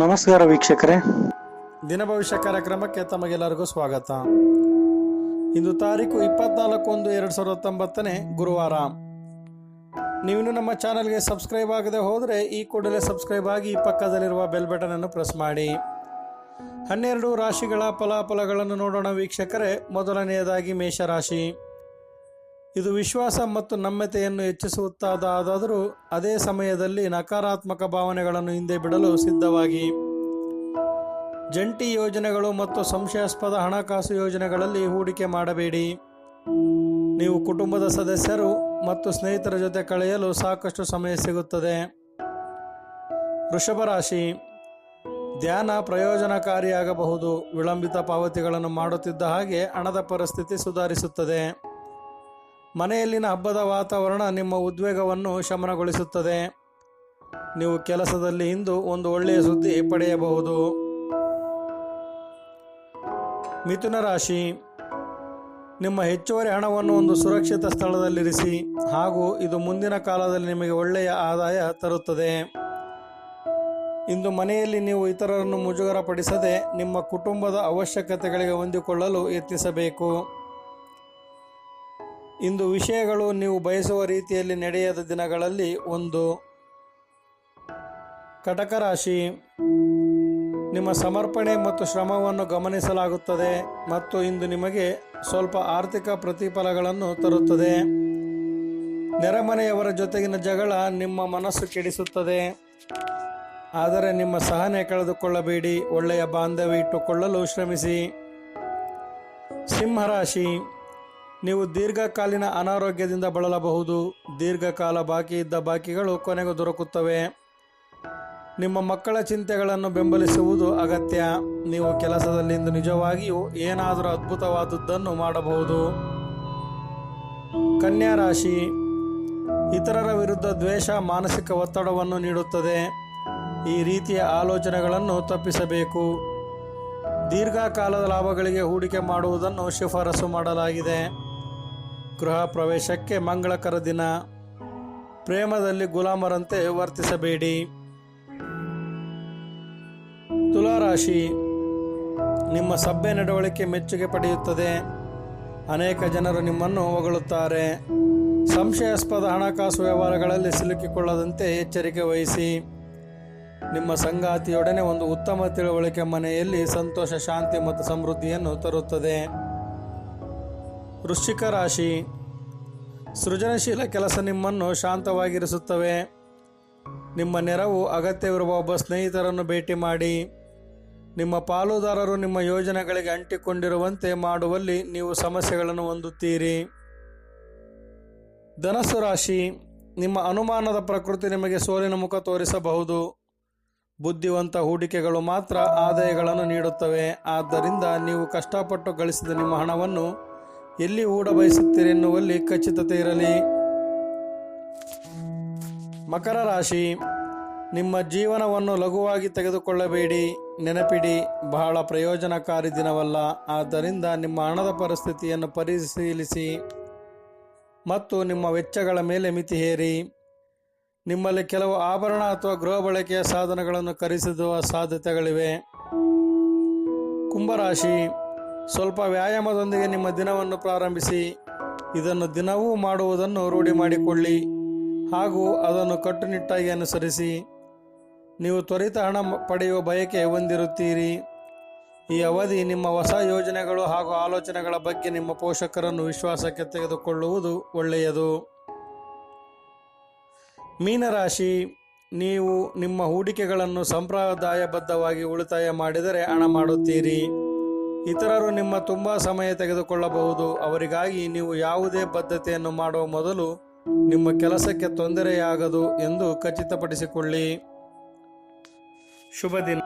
ನಮಸ್ಕಾರ ವೀಕ್ಷಕರೇ. ದಿನ ಭವಿಷ್ಯ ಕಾರ್ಯಕ್ರಮಕ್ಕೆ ತಮಗೆಲ್ಲರಿಗೂ ಸ್ವಾಗತ. ಇಂದು ತಾರೀಕು ಇಪ್ಪತ್ನಾಲ್ಕು ಒಂದು ಎರಡು ಸಾವಿರದ ಹತ್ತೊಂಬತ್ತನೇ ಗುರುವಾರ. ನೀವಿನ್ನು ನಮ್ಮ ಚಾನಲ್ಗೆ ಸಬ್ಸ್ಕ್ರೈಬ್ ಆಗದೆ ಹೋದರೆ ಈ ಕೂಡಲೇ ಸಬ್ಸ್ಕ್ರೈಬ್ ಆಗಿ ಪಕ್ಕದಲ್ಲಿರುವ ಬೆಲ್ ಬಟನ್ ಅನ್ನು ಪ್ರೆಸ್ ಮಾಡಿ. ಹನ್ನೆರಡು ರಾಶಿಗಳ ಫಲಾಫಲಗಳನ್ನು ನೋಡೋಣ ವೀಕ್ಷಕರೇ. ಮೊದಲನೆಯದಾಗಿ ಮೇಷರಾಶಿ. ಇದು ವಿಶ್ವಾಸ ಮತ್ತು ನಮ್ಯತೆಯನ್ನು ಹೆಚ್ಚಿಸುತ್ತಾದಾದರೂ ಅದೇ ಸಮಯದಲ್ಲಿ ನಕಾರಾತ್ಮಕ ಭಾವನೆಗಳನ್ನು ಹಿಂದೆ ಬಿಡಲು ಸಿದ್ಧವಾಗಿ. ಜಂಟಿ ಯೋಜನೆಗಳು ಮತ್ತು ಸಂಶಯಾಸ್ಪದ ಹಣಕಾಸು ಯೋಜನೆಗಳಲ್ಲಿ ಹೂಡಿಕೆ ಮಾಡಬೇಡಿ. ನೀವು ಕುಟುಂಬದ ಸದಸ್ಯರು ಮತ್ತು ಸ್ನೇಹಿತರ ಜೊತೆ ಕಳೆಯಲು ಸಾಕಷ್ಟು ಸಮಯ ಸಿಗುತ್ತದೆ. ವೃಷಭ ರಾಶಿ. ಧ್ಯಾನ ಪ್ರಯೋಜನಕಾರಿಯಾಗಬಹುದು. ವಿಳಂಬಿತ ಪಾವತಿಗಳನ್ನು ಮಾಡುತ್ತಿದ್ದ ಹಾಗೆ ಹಣದ ಪರಿಸ್ಥಿತಿ ಸುಧಾರಿಸುತ್ತದೆ. ಮನೆಯಲ್ಲಿನ ಹಬ್ಬದ ವಾತಾವರಣ ನಿಮ್ಮ ಉದ್ವೇಗವನ್ನು ಶಮನಗೊಳಿಸುತ್ತದೆ. ನೀವು ಕೆಲಸದಲ್ಲಿ ಇಂದು ಒಂದು ಒಳ್ಳೆಯ ಸುದ್ದಿ ಪಡೆಯಬಹುದು. ಮಿಥುನ ರಾಶಿ. ನಿಮ್ಮ ಹೆಚ್ಚುವರಿ ಹಣವನ್ನು ಒಂದು ಸುರಕ್ಷಿತ ಸ್ಥಳದಲ್ಲಿರಿಸಿ ಹಾಗೂ ಇದು ಮುಂದಿನ ಕಾಲದಲ್ಲಿ ನಿಮಗೆ ಒಳ್ಳೆಯ ಆದಾಯ ತರುತ್ತದೆ. ಇಂದು ಮನೆಯಲ್ಲಿ ನೀವು ಇತರರನ್ನು ಮುಜುಗರಪಡಿಸದೆ ನಿಮ್ಮ ಕುಟುಂಬದ ಅವಶ್ಯಕತೆಗಳಿಗೆ ಹೊಂದಿಕೊಳ್ಳಲು ಯತ್ನಿಸಬೇಕು. ಇಂದು ವಿಷಯಗಳು ನೀವು ಬಯಸುವ ರೀತಿಯಲ್ಲಿ ನಡೆಯದ ದಿನಗಳಲ್ಲಿ ಒಂದು. ಕಟಕ ರಾಶಿ ನಿಮ್ಮ ಸಮರ್ಪಣೆ ಮತ್ತು ಶ್ರಮವನ್ನು ಗಮನಿಸಲಾಗುತ್ತದೆ ಮತ್ತು ಇಂದು ನಿಮಗೆ ಸ್ವಲ್ಪ ಆರ್ಥಿಕ ಪ್ರತಿಫಲಗಳನ್ನು ತರುತ್ತದೆ. ನೆರೆಮನೆಯವರ ಜೊತೆಗಿನ ಜಗಳ ನಿಮ್ಮ ಮನಸ್ಸು ಕೆಡಿಸುತ್ತದೆ. ಆದರೆ ನಿಮ್ಮ ಸಹನೆ ಕಳೆದುಕೊಳ್ಳಬೇಡಿ, ಒಳ್ಳೆಯ ಬಾಂಧವ್ಯ ಇಟ್ಟುಕೊಳ್ಳಲು ಶ್ರಮಿಸಿ. ಸಿಂಹರಾಶಿ. ನೀವು ದೀರ್ಘಕಾಲೀನ ಅನಾರೋಗ್ಯದಿಂದ ಬಳಲಬಹುದು. ದೀರ್ಘಕಾಲ ಬಾಕಿ ಇದ್ದ ಬಾಕಿಗಳು ಕೊನೆಗೂ ದೊರಕುತ್ತವೆ. ನಿಮ್ಮ ಮಕ್ಕಳ ಚಿಂತೆಗಳನ್ನು ಬೆಂಬಲಿಸುವುದು ಅಗತ್ಯ. ನೀವು ಕೆಲಸದಲ್ಲಿಂದು ನಿಜವಾಗಿಯೂ ಏನಾದರೂ ಅದ್ಭುತವಾದದ್ದನ್ನು ಮಾಡಬಹುದು. ಕನ್ಯಾ ರಾಶಿ, ಇತರರ ವಿರುದ್ಧ ದ್ವೇಷ ಮಾನಸಿಕ ಒತ್ತಡವನ್ನು ನೀಡುತ್ತದೆ. ಈ ರೀತಿಯ ಆಲೋಚನೆಗಳನ್ನು ತಪ್ಪಿಸಬೇಕು. ದೀರ್ಘಕಾಲದ ಲಾಭಗಳಿಗೆ ಹೂಡಿಕೆ ಮಾಡುವುದನ್ನು ಶಿಫಾರಸು ಮಾಡಲಾಗಿದೆ. ಗೃಹ ಪ್ರವೇಶಕ್ಕೆ ಮಂಗಳಕರ ದಿನ. ಪ್ರೇಮದಲ್ಲಿ ಗುಲಾಮರಂತೆ ವರ್ತಿಸಬೇಡಿ. ತುಲಾರಾಶಿ, ನಿಮ್ಮ ಸಭ್ಯ ನಡವಳಿಕೆ ಮೆಚ್ಚುಗೆ ಪಡೆಯುತ್ತದೆ. ಅನೇಕ ಜನರು ನಿಮ್ಮನ್ನು ಹೊಗಳುತ್ತಾರೆ. ಸಂಶಯಾಸ್ಪದ ಹಣಕಾಸು ವ್ಯವಹಾರಗಳಲ್ಲಿ ಸಿಲುಕಿಕೊಳ್ಳದಂತೆ ಎಚ್ಚರಿಕೆ ವಹಿಸಿ. ನಿಮ್ಮ ಸಂಗಾತಿಯೊಡನೆ ಒಂದು ಉತ್ತಮ ತಿಳುವಳಿಕೆ ಮನೆಯಲ್ಲಿ ಸಂತೋಷ, ಶಾಂತಿ ಮತ್ತು ಸಮೃದ್ಧಿಯನ್ನು ತರುತ್ತದೆ. ವೃಶ್ಚಿಕ ರಾಶಿ. ಸೃಜನಶೀಲ ಕೆಲಸ ನಿಮ್ಮನ್ನು ಶಾಂತವಾಗಿರಿಸುತ್ತವೆ. ನಿಮ್ಮ ನೆರವು ಅಗತ್ಯವಿರುವ ಒಬ್ಬ ಸ್ನೇಹಿತರನ್ನು ಭೇಟಿ ಮಾಡಿ. ನಿಮ್ಮ ಪಾಲುದಾರರು ನಿಮ್ಮ ಯೋಜನೆಗಳಿಗೆ ಅಂಟಿಕೊಂಡಿರುವಂತೆ ಮಾಡುವಲ್ಲಿ ನೀವು ಸಮಸ್ಯೆಗಳನ್ನು ಹೊಂದುತ್ತೀರಿ. ಧನಸ್ಸು ರಾಶಿ. ನಿಮ್ಮ ಅನುಮಾನದ ಪ್ರಕೃತಿ ನಿಮಗೆ ಸೋಲಿನ ಮುಖ ತೋರಿಸಬಹುದು. ಬುದ್ಧಿವಂತ ಹೂಡಿಕೆಗಳು ಮಾತ್ರ ಆದಾಯಗಳನ್ನು ನೀಡುತ್ತವೆ. ಆದ್ದರಿಂದ ನೀವು ಕಷ್ಟಪಟ್ಟು ಗಳಿಸಿದ ನಿಮ್ಮ ಹಣವನ್ನು ಎಲ್ಲಿ ಓಡ ಬಯಸುತ್ತೀರಿ ಎನ್ನುವಲ್ಲಿ ಖಚಿತತೆ ಇರಲಿ. ಮಕರ ರಾಶಿ, ನಿಮ್ಮ ಜೀವನವನ್ನು ಲಘುವಾಗಿ ತೆಗೆದುಕೊಳ್ಳಬೇಡಿ, ನೆನಪಿಡಿ, ಬಹಳ ಪ್ರಯೋಜನಕಾರಿ ದಿನವಲ್ಲ. ಆದ್ದರಿಂದ ನಿಮ್ಮ ಹಣದ ಪರಿಸ್ಥಿತಿಯನ್ನು ಪರಿಶೀಲಿಸಿ ಮತ್ತು ನಿಮ್ಮ ವೆಚ್ಚಗಳ ಮೇಲೆ ಮಿತಿ ಹೇರಿ. ನಿಮ್ಮಲ್ಲಿ ಕೆಲವು ಆಭರಣ ಅಥವಾ ಗೃಹ ಬಳಕೆಯ ಸಾಧನಗಳನ್ನು ಖರೀದಿಸುವ ಸಾಧ್ಯತೆಗಳಿವೆ. ಕುಂಭರಾಶಿ ಸ್ವಲ್ಪ ವ್ಯಾಯಾಮದೊಂದಿಗೆ ನಿಮ್ಮ ದಿನವನ್ನು ಪ್ರಾರಂಭಿಸಿ, ಇದನ್ನು ದಿನವೂ ಮಾಡುವುದನ್ನು ರೂಢಿ ಮಾಡಿಕೊಳ್ಳಿ ಹಾಗೂ ಅದನ್ನು ಕಟ್ಟುನಿಟ್ಟಾಗಿ ಅನುಸರಿಸಿ. ನೀವು ತ್ವರಿತ ಹಣ ಪಡೆಯುವ ಬಯಕೆ ಹೊಂದಿರುತ್ತೀರಿ. ಈ ಅವಧಿ ನಿಮ್ಮ ಹೊಸ ಯೋಜನೆಗಳು ಹಾಗೂ ಆಲೋಚನೆಗಳ ಬಗ್ಗೆ ನಿಮ್ಮ ಪೋಷಕರನ್ನು ವಿಶ್ವಾಸಕ್ಕೆ ತೆಗೆದುಕೊಳ್ಳುವುದು ಒಳ್ಳೆಯದು. ಮೀನರಾಶಿ, ನೀವು ನಿಮ್ಮ ಹೂಡಿಕೆಗಳನ್ನು ಸಂಪ್ರದಾಯಬದ್ಧವಾಗಿ ಉಳಿತಾಯ ಮಾಡಿದರೆ ಹಣ ಮಾಡುತ್ತೀರಿ. ಇತರರು ನಿಮ್ಮ ತುಂಬ ಸಮಯ ತೆಗೆದುಕೊಳ್ಳಬಹುದು. ಅವರಿಗಾಗಿ ನೀವು ಯಾವುದೇ ಬದ್ಧತೆಯನ್ನು ಮಾಡುವ ಮೊದಲು ನಿಮ್ಮ ಕೆಲಸಕ್ಕೆ ತೊಂದರೆಯಾಗದು ಎಂದು ಖಚಿತಪಡಿಸಿಕೊಳ್ಳಿ. ಶುಭ ದಿನ